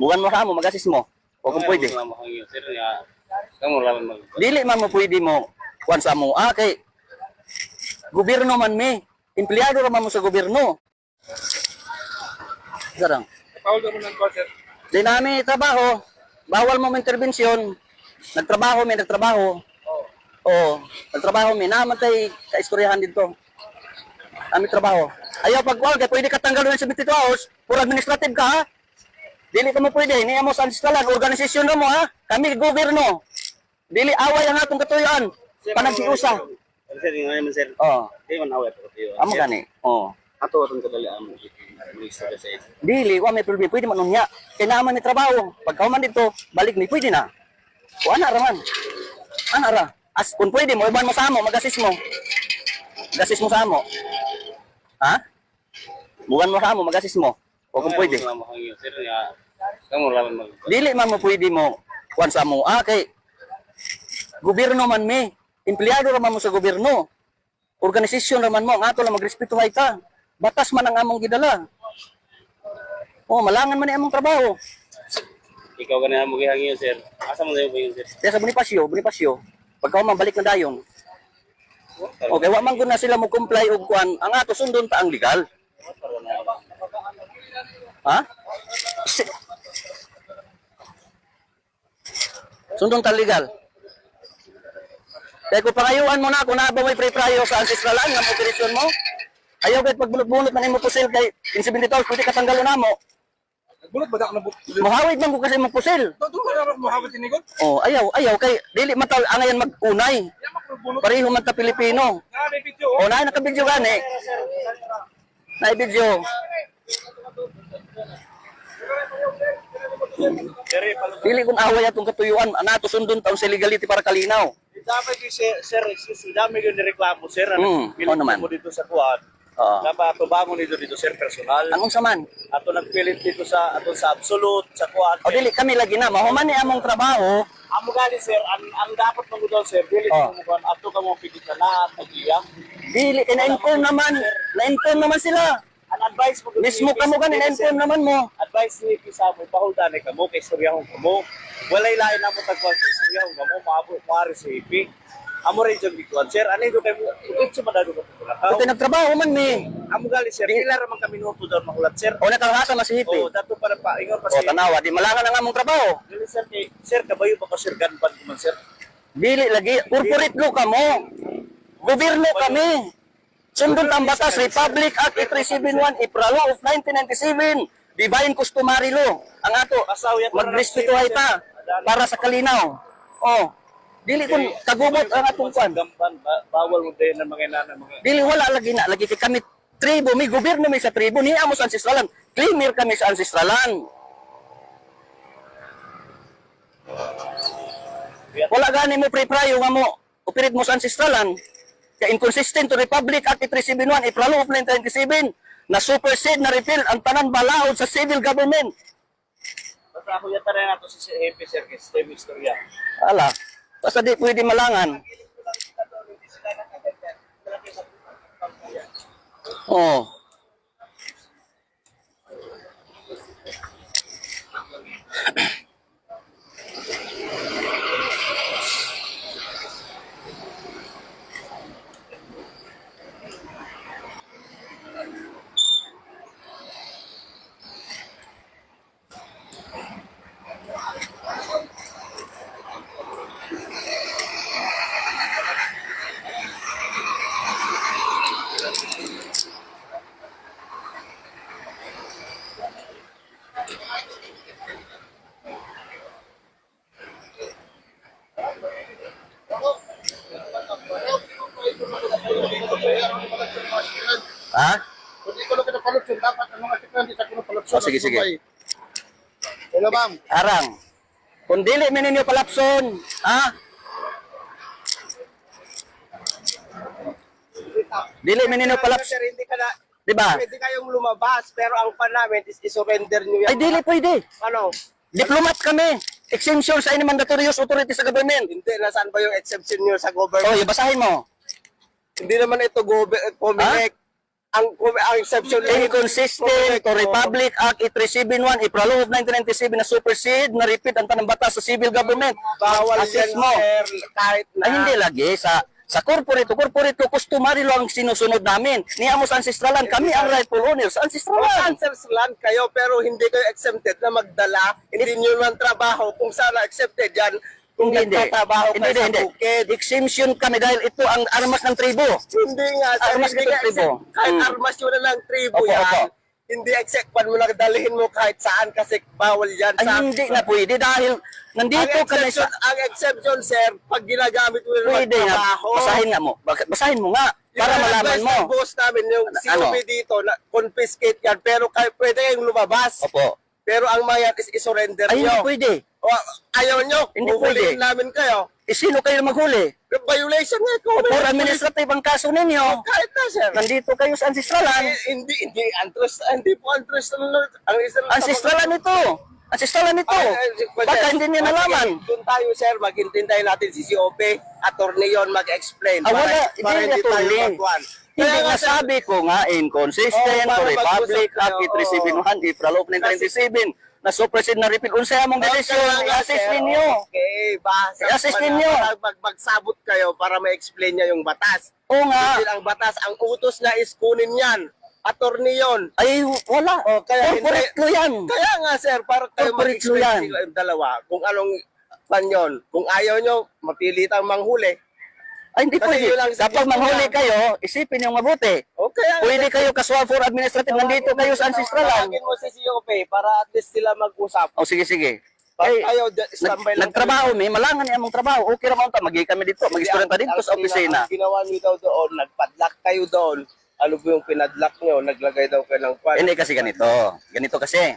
Buwan mo ka mo, magasis mo. O kung pwede. Dili man mo pwede mo kuan sa mo. Ah, kay gobyerno man mi. Empleyado ra man mo sa gobyerno. Sarang. Paul mo nang sir. Di namin trabaho. Bawal mo intervensyon. Nagtrabaho mi, nagtrabaho. Oo. Nagtrabaho mi. Naman tay kaistoryahan dito. Kami trabaho. Ayaw pagkuhan kay pwede ka tanggalon sa 72 hours. Puro administrative ka ha. Dili ka mo pwede. Niya mo sa ancestralan. Organisasyon na mo ha. Kami gobyerno. Dili away ang atong katuyuan. Panagsiusa. Sir, nga naman sir. Oo. Di man away pero tiyo. Amo gani. Oo. Ato atong kadali amo. Minister sa isa. Dili, wa may problema. Pwede man unya. Kaya naman may trabaho. Pag man dito, balik ni, pwede na. O ana raman. Ana ra. As, kung pwede mo, iban mo sa amo, mag-assist mo. Mag-assist mo sa amo. Ha? Buwan mo sa amo, mag-assist mo. O kung pwede. Mo sir mag. Dili man mo pwede mo kuan sa amo. Ah, kay gobyerno man mi. Empleyado ra man mo sa gobyerno. Organisasyon ra man mo. Ang ato lang magrespetuhay ka. Batas man ang among gidala. Oh, malangan man ni among trabaho. Ikaw ganyan mo gihang iyo, sir. Asa mo ba yun, sir? Kaya sa Bonifacio, Bonifacio, pagka man balik na dayon, okay, wa man gud na sila mo comply og kuan, ang ato sundon ta ang legal. Ha? Si- Sundon ta legal. Kaya kung pangayuan mo na, kung na ba may pre-prayo sa ancestralan nga mo operasyon mo, ayaw kahit pagbulot-bulot man imo pusil kay 70 taon, pwede katanggalon na mo. Bulot ba na bu? Muhawid man ko kasi mo pusil. Todo ka na mo hawat tinigot. Oh, ayaw, ayaw kay dili man taw angayan magbulot. Pareho man ta Pilipino. Na may video. O na naka-video gani. Na video. Sir. Dili kun away atong katuyuan, ana to sundon taon sa legality para kalinaw. Dapat yung sir, sir, sir, dami yung nireklamo, sir. Hmm, Ano, oo naman. mo dito sa kuwan. Oo. Dapat ato bangon dito dito, sir, personal. Ang unsa man? Ato nagpilit dito sa ato sa absolute, sa kuwan. O dili kami lagi na mahuman ni among trabaho. Amo gali, sir, ang, ang dapat mo doon, sir, dili Oh. mo kuwan, ato ka mo pigit na lahat, nagyang. Dili kay na-inform naman, na-inform naman sila. Advice mo Mismo kamo gani na-inform naman mo. Advice ni Pisa mo, pahuldan ni kamo, kay istoryahon kamo. Walay lain na mo tagpag istoryahon kamo, maabot mo ari sa hipi. Amo rin dyan bikuan, sir, ano yung kay mo, ito sa madado ka po Ito nagtrabaho man mi. Amo gali, sir, ila raman kami nuto doon makulat, sir. O nakalahasa na si Hipi. dato para pa, ingon pa O si... tanawa, di malangan ang among trabaho. Dili, sir, kay, sir, kabayo pa ko, sir, ganban ko man, sir. Dili lagi corporate law kamo. Gobyerno kami. Sundon ang batas Republic Act 371 April Law of 1997. Divine customary law. Ang ato na magrespetuhay ta para sa kalinaw. Oh. Dili kun kagubot ang atong kwan. Bawal mo din ng mga inana, mga... Dili wala lagi na lagi kay kami tribo, may gobyerno may sa tribo, niya mo sa ancestralan. Claimer kami sa ancestralan. Wala gani mo pre-prayo nga mo operate mo sa ancestralan. Kaya inconsistent to Republic Act 371 April of 1997 na supersede na repeal ang tanan balaod sa civil government. Basta ako yata rin nato si EP, sir, kay Steve Istorya. Ala, basta di pwede malangan. Oh. Ha? Kung di ko lang kinapalutson, dapat ang mga siklan di sa kinapalutson. Oh, sige, sige. Hello, ma'am. Arang. Kung dili man ninyo palapson, ha? Dili man ninyo palapson, hindi ka na, di ba? pwede kayong lumabas, pero ang pan namin is isurrender nyo Ay yan. dili pwede. Ano? Diplomat kami. Exemption sa any mandatorious authority sa government. Hindi, nasaan ba yung exception nyo sa Oh, government? yung basahin mo. Hindi naman ito gobe- Comelec. Ang ang exception inconsistent to Republic Act 8371 April of 1997 na supersede na repeat ang tanang batas sa civil government. bawal yan mo. kahit na Ay hindi lagi sa sa corporate, corporate customary lang ang sinusunod namin. Niya mo sa ancestralan, kami ang rightful owners sa ancestralan. answers land kayo pero hindi kayo exempted na magdala. Hindi nyo man trabaho kung sana accepted yan. Kung Hindi, hindi. nagtatrabaho Hindi, sa hindi. bukid. Exemption kami dahil ito ang armas ng tribo. Hindi nga, sir. Armas hindi ng tribo. exempt. Kahit Mm. armas yun na lang tribo Opo, yan. opo. Hindi exact pan mo lang dalhin mo kahit saan kasi bawal yan. Ay sa, hindi na pwede dahil ang nandito kami exception, sa... ang exception, sir, pag ginagamit mo na Pwede nga. magtrabaho. Basahin nga mo. Bak- Basahin mo nga. Yung Para malaman advice mo. ng boss namin, yung Ano? COP dito, na confiscate yan, pero kayo, pwede kayong lumabas. Opo. Pero ang mayan is isurrender Ay hindi nyo. pwede. O, ayaw nyo, Hindi huhulihin pwede. namin kayo. Eh, sino kayo maghuli? Violation nga ikaw. For administrative ang kaso ninyo. Kahit na, sir. Nandito kayo sa ancestralan. Eh, hindi, hindi, antrust, hindi po antrust. Ang, ang isang Ancestralan ito. Ancestralan ito. Ay, ay, pwede. Baka hindi niya Okay, nalaman. Doon tayo, sir, maghintintay natin si COP, attorney yon mag-explain. Ah, wala. Para, para Hindi hindi tayo. Hindi nga, sabi ko nga, inconsistent Oo, to Republic Act kayo, 8371 April of 1997 na supersede na repeat. Unsay among Okay desisyon, nga, i-assist ninyo. Okay, basa. I-assist ninyo. Para mag, magsabot kayo para ma-explain niya yung batas. Oo nga. Hindi ang batas. Ang utos niya is kunin yan. Attorney yon. Ay, wala. Oh, kaya Corporate hindi- yan. Kaya nga, sir, para kayo Corporate mag-explain yan. yung dalawa kung anong pan yun. Kung ayaw nyo, mapilitang manghuli. Ay, hindi Kasi pwede. yun ang Kapag manghuli lang. kayo, isipin yung mabuti. Okay, nga, Pwede sir. kayo kasuhan for administrative. Nandito kayo sa ancestralan. Tawagin mo si COP para at least sila mag-usap. O sige, sige. Pag Ay, kayo, d- nag, standby lang nagtrabaho mi, malangan niya among trabaho. Okay ra man ta, magi kami dito, mag-istorya ta dito sa Ang- opisina. Ang ginawa nyo daw doon, nagpadlock kayo doon. Ano po yung pinadlock nyo? Naglagay daw kayo ng pan. Hindi kasi ganito. Ganito kasi.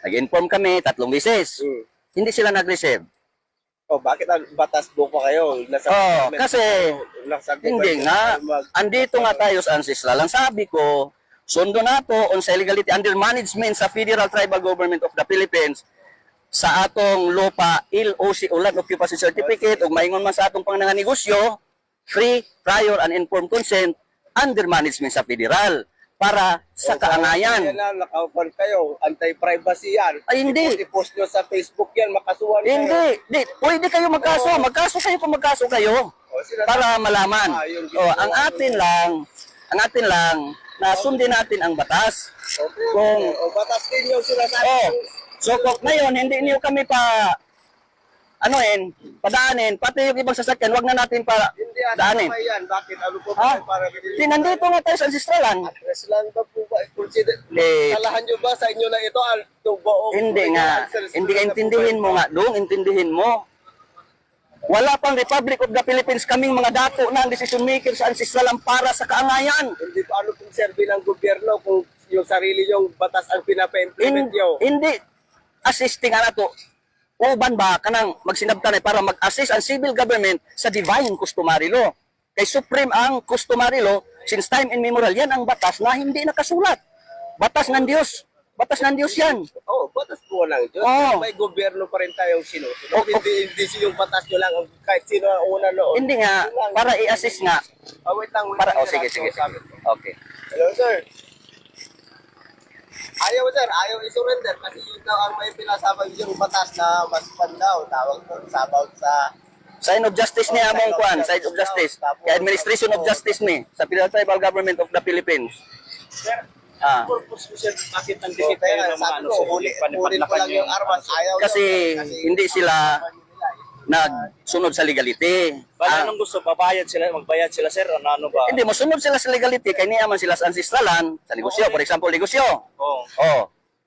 Nag-inform kami tatlong beses. Hmm. Hindi sila nag-receive. Oh, bakit ang batas po pa kayo? Nasa Oh, kasi nasa Hindi nga. Andito nga tayo sa ancestral. Ang sabi ko, sundo na to on sa illegality under management sa Federal Tribal Government of the Philippines sa atong lupa LOC o Land Occupancy Certificate ug maingon man sa atong pangnegosyo free, prior, and informed consent under management sa federal para sa kaangayan. Yan nakaupan kayo. Anti-privacy yan. Ay, hindi. I-post nyo sa Facebook yan, makasuhan kayo. Hindi, di, pwede kayo magkaso. Magkaso kayo kung magkaso kayo O, sila- para malaman. Ah, yung O, ang atin lang, ang atin lang, na sundin natin ang batas. Okay. Kung, O, batas din yung sinasabi. oh, so kung ngayon, hindi niyo kami pa, anoin, padaanin, pati yung ibang sasakyan, wag na natin pa Hindi, ano daanin. yan? Bakit? Ano po ba? Para Di, nandito nga tayo sa ancestralan. Address lang ba po ba? Consider, Hindi. Kalahan nyo ba sa inyo na ito? Al, to buong, Hindi nga, hindi ka intindihin mo nga, dong, intindihin mo. Wala pang Republic of the Philippines kaming mga dato na ang decision maker sa ancestralan para sa kaangayan. Hindi pa ano pong serve ng gobyerno kung yung sarili yung batas ang pinapa-implement In, nyo. hindi assisting ana to uban ba kanang magsinabtan para mag-assist ang civil government sa divine customary law kay supreme ang customary law since time immemorial yan ang batas na hindi nakasulat batas ng Diyos batas ng Diyos yan Oo, oh, batas po lang. Diyos, Oo. May gobyerno pa rin tayong sinusunod. Oh, oh. Hindi, hindi yung batas nyo lang. ang- Kahit sino ang una noon. hindi nga para i-assist nga Ah, wait lang, wait para oh sige sige sige okay Hello, sir. Ayaw, sir. Ayaw i-surrender kasi yun daw ang may pinasabag yung batas na mas pan daw. Tawag doon sa about sa... sign of justice ni Oh, among of kwan justice sign of justice daw. kay administration of justice ni sa Federal Tribal Government of the Philippines Sir, ah purpose ko sir, bakit kaya kayo ng mga ano, sir, huli, panipadlakan yung armas. Kasi hindi sila- nagsunod sa legality Bala Ah, anong gusto, babayad sila, magbayad sila sir, ano, ano ba? Hindi, masunod sila sa legality, kaya niyaman sila sa ancestralan, sa negosyo, for example, negosyo. Oh. Oh,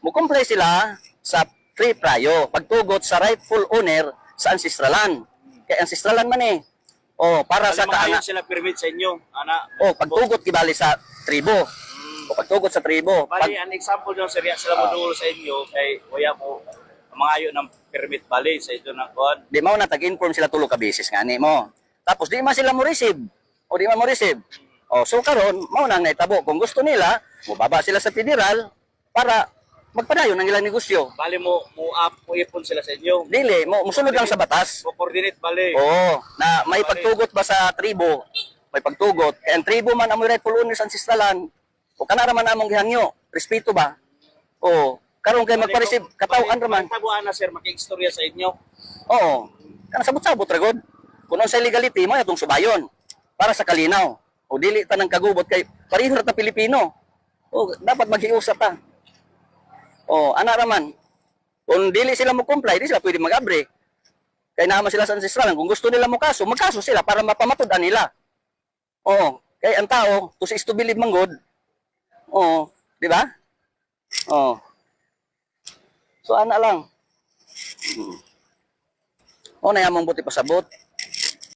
mukumplay sila sa free prayo, pagtugot sa rightful owner sa ancestralan. Kaya ancestralan man eh. Oh, para sa maayon sila permit sa inyo, ana. Oh, pagtugot gibali sa tribo. O pagtugot sa tribo. Bali, Pag, an example nyo, sir, sila Ah. mo sa inyo, kay kuya mo, mangayo ng permit bali sa ito ng kuhan. di mo na tag-inform sila tulo ka beses nga ni mo. Tapos di man sila mo receive. O di man mo receive. O so karon mao nang naitabo kung gusto nila, mubaba sila sa federal para magpadayon ng ilang negosyo. Bali mo, mo up, mo ipon sila sa inyo. Dili, mo musunod lang sa batas. Mo coordinate bali. Oo, na may pagtugot ba sa tribo? May pagtugot. Kaya ang tribo man ang may rightful owners ancestralan. O kana raman among gihangyo, respeto ba? O karon kay magpa-receive katawan raman. Tabuan na sir, makiistorya sa inyo. Oo. Kana sabot-sabot ra gud. Kuno sa legality mo atong subayon para sa kalinaw. O dili ta nang kagubot kay pareho ta Pilipino. O dapat maghiusap ta. O ana raman. Kung dili sila mo comply, di sila pwede mag-abre. Kay naman sila sa ancestral. Kung gusto nila mo kaso, magkaso sila para mapamatud nila. Oo. Kay ang tao, to is to believe man God. Oo. Di ba? Oo. So, ana lang. Hmm. O, na yamang buti pasabot.